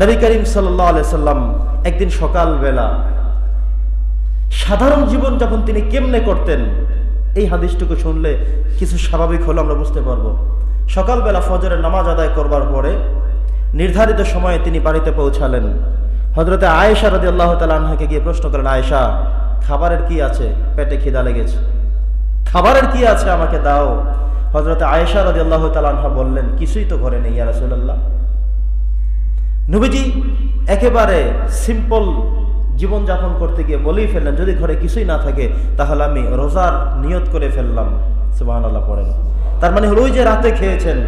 নবী করিম সাল্লাহ সাল্লাম একদিন সকালবেলা সাধারণ জীবন যখন তিনি কেমনে করতেন, এই হাদিসটুকু শুনলে কিছু স্বাভাবিক হলো আমরা বুঝতে পারব। সকালবেলা ফজরের নামাজ আদায় করবার পরে নির্ধারিত সময়ে তিনি বাড়িতে পৌঁছালেন। হজরতে আয়েশা রদি আল্লাহ তালাহাকে গিয়ে প্রশ্ন করেন আয়েশা, খাবারের কি আছে? পেটে খিদা লেগেছে। খাবারের কি আছে আমাকে দাও? হজরতে আয়েশা রদি আল্লাহ তালাহা বললেন, কিছুই তো ঘরে নেই ইয়ারসুল্লাহ নবীজি একেবারে সিম্পল জীবনযাপন করতে গিয়ে বলেই ফেললেন, যদি ঘরে কিছুই না থাকে, তাহলে আমি রোজার নিয়ত করে ফেললাম। সুবাহান আল্লাহ পড়েন। তার মানে হলো ওই যে রাতে খেয়েছেন,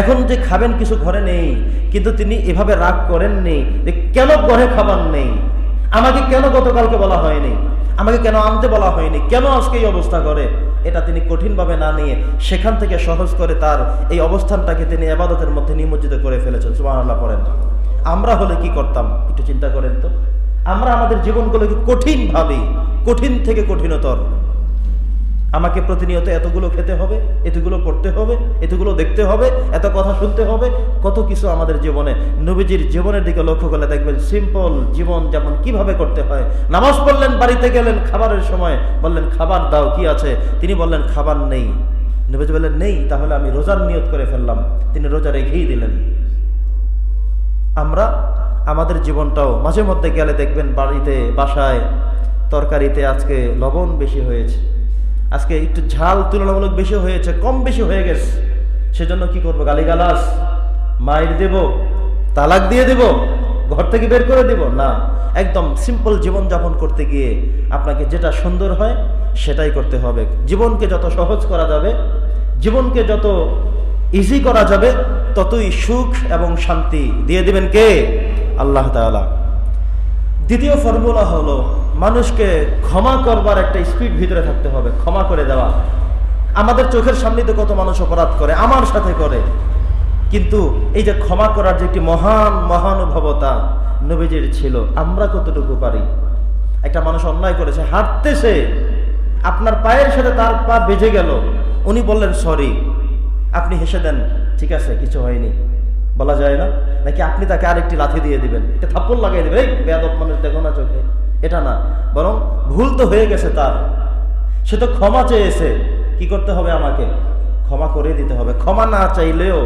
এখন যে খাবেন কিছু ঘরে নেই, কিন্তু তিনি এভাবে রাগ করেননি যে কেন ঘরে খাবার নেই? আমাকে কেন গতকালকে বলা হয়নি? আমাকে কেন আনতে বলা হয়নি? কেন আজকে এই অবস্থা করে? এটা তিনি কঠিনভাবে না নিয়ে সেখান থেকে সহজ করে তার এই অবস্থানটাকে তিনি আবাদতের মধ্যে নিমজ্জিত করে ফেলেছেন। সুবাহ আল্লাহ পড়েন। আমরা হলে কি করতাম? একটু চিন্তা করেন তো। আমরা আমাদের জীবনগুলোকে কঠিনভাবে, কঠিন থেকে কঠিনতর আমাকে প্রতিনিয়ত এতগুলো খেতে হবে, এতগুলো করতে হবে, এতগুলো দেখতে হবে, এত কথা শুনতে হবে, কত কিছু আমাদের জীবনে, নবীজির জীবনের দিকে লক্ষ্য করলে দেখবেন সিম্পল জীবন যেমন কীভাবে করতে হয়। নামাজ পড়লেন, বাড়িতে গেলেন, খাবারের সময় বললেন, খাবার দাও, কি আছে? তিনি বললেন, খাবার নেই। নবীজি বললেন, নেই, তাহলে আমি রোজার নিয়ত করে ফেললাম। তিনি রোজা রেখেই দিলেন। আমরা আমাদের জীবনটাও মাঝে মধ্যে গেলে দেখবেন বাড়িতে, বাসায় তরকারিতে আজকে লবণ বেশি হয়েছে। আজকে একটু ঝাল তুলনামূলক বেশি হয়েছে, কম বেশি হয়ে গেছে। সেজন্য কি করব? গালিগালাস মায়ের দেব, তালাক দিয়ে দেব, ঘর থেকে বের করে দেব? না। একদম সিম্পল জীবন যাপন করতে গিয়ে আপনাকে যেটা সুন্দর হয়, সেটাই করতে হবে। জীবনকে যত সহজ করা যাবে, জীবনকে যত ইজি করা যাবে, ততই সুখ এবং শান্তি। দিয়ে দিবেন কে? আল্লাহ তাআলা। দ্বিতীয় ফর্মুলা হলো মানুষকে ক্ষমা করবার একটা স্পিড ভিতরে থাকতে হবে, ক্ষমা করে দেওয়া। আমাদের চোখের সামনে তো কত মানুষ অপরাধ করে, আমার সাথে করে। কিন্তু এই যে ক্ষমা করার যে একটি মহান মহানুভবতা নবীজির ছিল, আমরা কতটুকু পারি? একটা মানুষ অন্যায় করেছে হাঁটতেছে আপনার পায়ের সাথে তার পা বেজে গেল, উনি বললেন, সরি, আপনি হেসে দেন, ঠিক আছে, কিছু হয়নি। বলা যায় না? নাকি আপনি তাকে আরেকটি লাথি দিয়ে দিবেন? এটা থাপ্পড় লাগাই দেবে বেয়াদব মানুষ, দেখো না চোখে। এটা না, বরং ভুল তো হয়ে গেছে তার। সে তো ক্ষমা চেয়েছে। কি করতে হবে আমাকে? ক্ষমা করে দিতে হবে। ক্ষমা না চাইলেও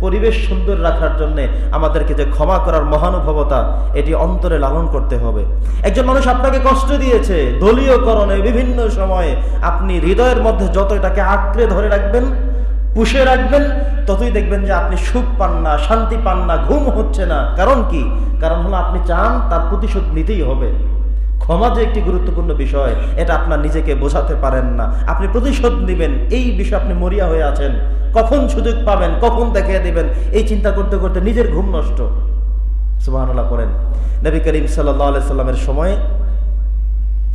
পরিবেশ সুন্দর রাখার জন্য আমাদেরকে যে ক্ষমা করার মহানুভবতা এটি অন্তরে লালন করতে হবে। একজন মানুষ আপনাকে কষ্ট দিয়েছে। দলীয়করণে বিভিন্ন সময়ে আপনি হৃদয়ের মধ্যে যত এটাকে আঁকড়ে ধরে রাখবেন, পুষে রাখবেন, ততই দেখবেন যে আপনি সুখ পান না, শান্তি পান না, ঘুম হচ্ছে না। কারণ কি? কারণ হলো আপনি চান তার প্রতিশোধ নিতেই হবে। ক্ষমা যে একটি গুরুত্বপূর্ণ বিষয়, এটা আপনার নিজেকে বোঝাতে পারেন না। আপনি প্রতিশোধ নেবেন, এই বিষয়ে আপনি মরিয়া হয়ে আছেন। কখন সুযোগ পাবেন, কখন দেখিয়ে দিবেন, এই চিন্তা করতে করতে নিজের ঘুম নষ্ট। সুবাহান্লাহ করেন নবী করিম সাল্লাহ সাল্লামের সময়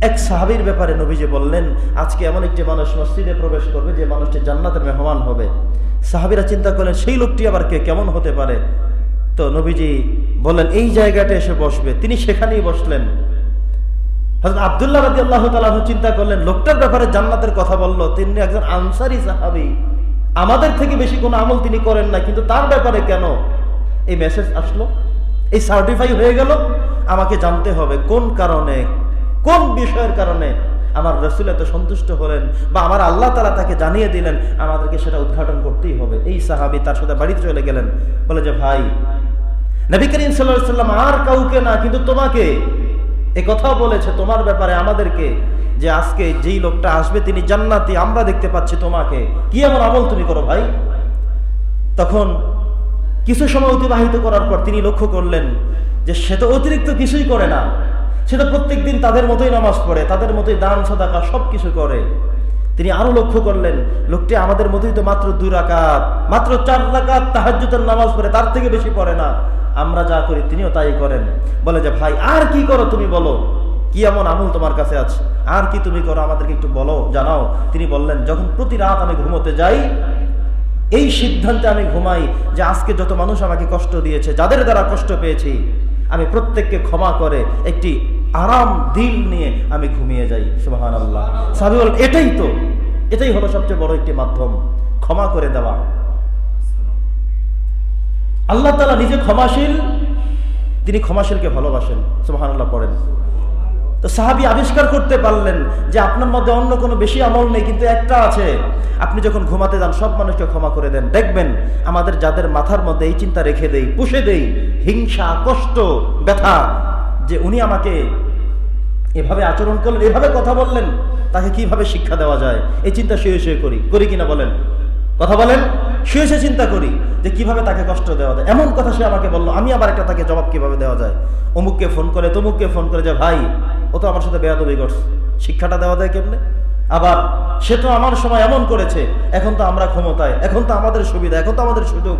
এক সাহাবির ব্যাপারে নবীজি বললেন, আজকে এমন একটি মানুষ মসজিদে প্রবেশ করবে যে মানুষটি জান্নাতের মেহমান হবে। সাহাবিরা চিন্তা করলেন, সেই লোকটি আবার কে, কেমন হতে পারে? তো নবীজি বললেন, এই জায়গাটা এসে বসবে। তিনি সেখানেই বসলেন। হযরত আব্দুল্লাহ রাজি আল্লাহ তালাহ চিন্তা করলেন, লোকটার ব্যাপারে জান্নাতের কথা বলল তিনি একজন আনসারি সাহাবি। আমাদের থেকে বেশি কোনো আমল তিনি করেন না কিন্তু তার ব্যাপারে কেন? এই মেসেজ আসলো, এই সার্টিফাই হয়ে গেল, আমাকে জানতে হবে কোন কারণে, কোন বিষয়ের কারণে আমার রসুল এত সন্তুষ্ট হলেন বা আমার আল্লাহ তালা তাকে জানিয়ে দিলেন, আমাদেরকে সেটা উদ্ঘাটন করতেই হবে। এই সাহাবি তার সাথে বাড়িতে চলে গেলেন। বলে যে, ভাই, নবী করিম সাল্লাহ সাল্লাম আর কাউকে না, কিন্তু তোমাকে এ বলেছে তোমার ব্যাপারে আমাদেরকে যে আজকে যেই লোকটা আসবে, তিনি জান্নাতি, আমরা দেখতে পাচ্ছি তোমাকে। কি এমন আমল তুমি করো ভাই? তখন কিছু সময় অতিবাহিত করার পর তিনি লক্ষ্য করলেন যে সে তো অতিরিক্ত কিছুই করে না। সে তো প্রত্যেক দিন তাদের মতোই নামাজ পড়ে, তাদের মতোই দান, সদাকা সব কিছু করে। তিনি আরও লক্ষ্য করলেন, লোকটি আমাদের মতোই তো মাত্র দুই রাকাত, মাত্র চার রাকাত তাহাজ্জুদের নামাজ পড়ে, তার থেকে বেশি পড়ে না। আমরা যা করি তিনিও তাই করেন। বলে যে, ভাই, আর কি করো তুমি বলো? কি এমন আমল তোমার কাছে আছে? আর কি তুমি করো আমাদেরকে একটু বলো, জানাও। তিনি বললেন, যখন প্রতি রাত আমি ঘুমোতে যাই, এই সিদ্ধান্তে আমি ঘুমাই যে আজকে যত মানুষ আমাকে কষ্ট দিয়েছে, যাদের দ্বারা কষ্ট পেয়েছি, আমি প্রত্যেককে ক্ষমা করে একটি আরাম দিল নিয়ে আমি ঘুমিয়ে যাই। সুবাহান আল্লাহ এটাই তো, এটাই হলো সবচেয়ে বড় একটি মাধ্যম। ক্ষমা করে দেওয়া। আল্লাহ তালা নিজে ক্ষমাশীল, তিনি ক্ষমাশীলকে ভালোবাসেন। সুবহানাল্লাহ, পড়েন। তো সাহাবি আবিষ্কার করতে পারলেন যে আপনার মধ্যে অন্য কোনো বেশি আমল নেই, কিন্তু একটা আছে। আপনি যখন ঘুমাতে যান, সব মানুষকে ক্ষমা করে দেন। দেখবেন, আমাদের যাদের মাথার মধ্যে এই চিন্তা রেখে দেই, পুষে দেই, হিংসা, কষ্ট, ব্যথা, যে উনি আমাকে এভাবে আচরণ করলেন, এভাবে কথা বললেন, তাকে কীভাবে শিক্ষা দেওয়া যায়? এই চিন্তা শুয়ে শুয়ে করি। করি কিনা বলেন? কথা বলেন? শুয়ে শুয়ে চিন্তা করি যে কীভাবে তাকে কষ্ট দেওয়া যায়। এমন কথা সে আমাকে বলল, আমি আবার একটা তাকে জবাব কীভাবে দেওয়া যায়? অমুককে ফোন করে, তমুককে ফোন করে যে, ভাই, ও তো আমার সাথে বেয়াদবি করছে। শিক্ষাটা দেওয়া যায় কেমনে? আবার, সে তো আমার সময় এমন করেছে, এখন তো আমরা ক্ষমতায়, এখন তো আমাদের সুবিধা, এখন তো আমাদের সুযোগ।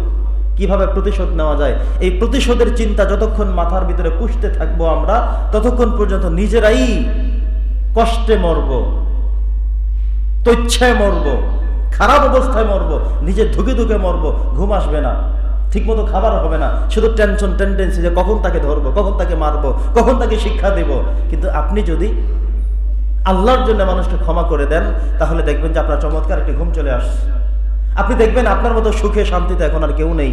কীভাবে প্রতিশোধ নেওয়া যায়? এই প্রতিশোধের চিন্তা যতক্ষণ মাথার ভিতরে পুষতে থাকব আমরা, ততক্ষণ পর্যন্ত নিজেরাই কষ্টে মরব, তৈচ্ছায় মরব। খারাপ অবস্থায় মরব, নিজে ধুকে ধুকে মরব, ঘুম আসবে না, ঠিকমতো খাবার হবে না, শুধু টেনশন টেন্ডেন্সি যে কখন তাকে ধরবো, কখন তাকে মারবো, কখন তাকে শিক্ষা দেব। কিন্তু আপনি যদি আল্লাহর জন্য মানুষকে ক্ষমা করে দেন, তাহলে দেখবেন যে আপনার চমৎকার একটি ঘুম চলে আসছে। আপনি দেখবেন আপনার মতো সুখে, শান্তিতে এখন আর কেউ নেই।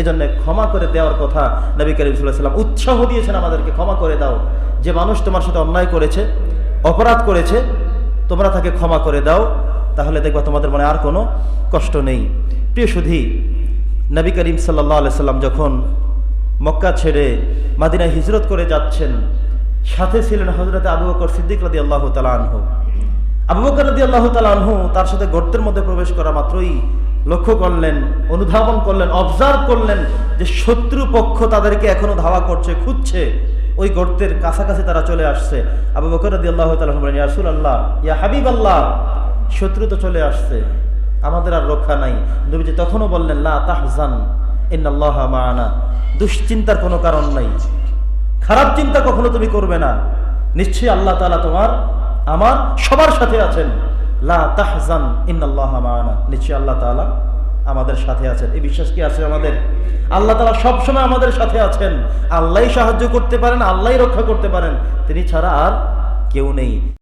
এজন্য ক্ষমা করে দেওয়ার কথা নবী করিম সাল্লাম উৎসাহ দিয়েছেন আমাদেরকে, ক্ষমা করে দাও। যে মানুষ তোমার সাথে অন্যায় করেছে, অপরাধ করেছে, তোমরা তাকে ক্ষমা করে দাও। তাহলে দেখবা তোমাদের মনে আর কোনো কষ্ট নেই। প্রিয় সুধী, নবী করিম সাল্লাহ সাল্লাম যখন মক্কা ছেড়ে মাদিনায় হিজরত করে যাচ্ছেন, সাথে ছিলেন হজরত আবু বকর সিদ্দিক রাদি আল্লাহ তালানহু আবু বকর রাদি আল্লাহ তালানহু তার সাথে গর্তের মধ্যে প্রবেশ করা মাত্রই লক্ষ্য করলেন, অনুধাবন করলেন অবজার্ভ করলেন যে শত্রু পক্ষ তাদেরকে এখনও ধাওয়া করছে, খুঁজছে। ওই গর্তের কাছাকাছি তারা চলে আসছে। আবু বকর রাদি আল্লাহ তালাহু বলেন ইয়াসুল আল্লাহ ইয়া হাবিব আল্লাহ শত্রু তো চলে আসছে, আমাদের আর রক্ষা নাই। নবীজি তখনও বললেন, লা তাহজান, ইন্নাল্লাহ মাআনা দুশ্চিন্তার কোনো কারণ নাই। খারাপ চিন্তা কখনো তুমি করবে না। নিশ্চয়ই আল্লাহ তাআলা তোমার, আমার, সবার সাথে আছেন। লা তাহজান, ইন্নাল্লাহ মাআনা নিশ্চয়ই আল্লাহ তাআলা আমাদের সাথে আছেন। এই বিশ্বাস কি আছে আমাদের? আল্লাহ তাআলা সব সময় আমাদের সাথে আছেন। আল্লাহই সাহায্য করতে পারেন, আল্লাহই রক্ষা করতে পারেন। তিনি ছাড়া আর কেউ নেই।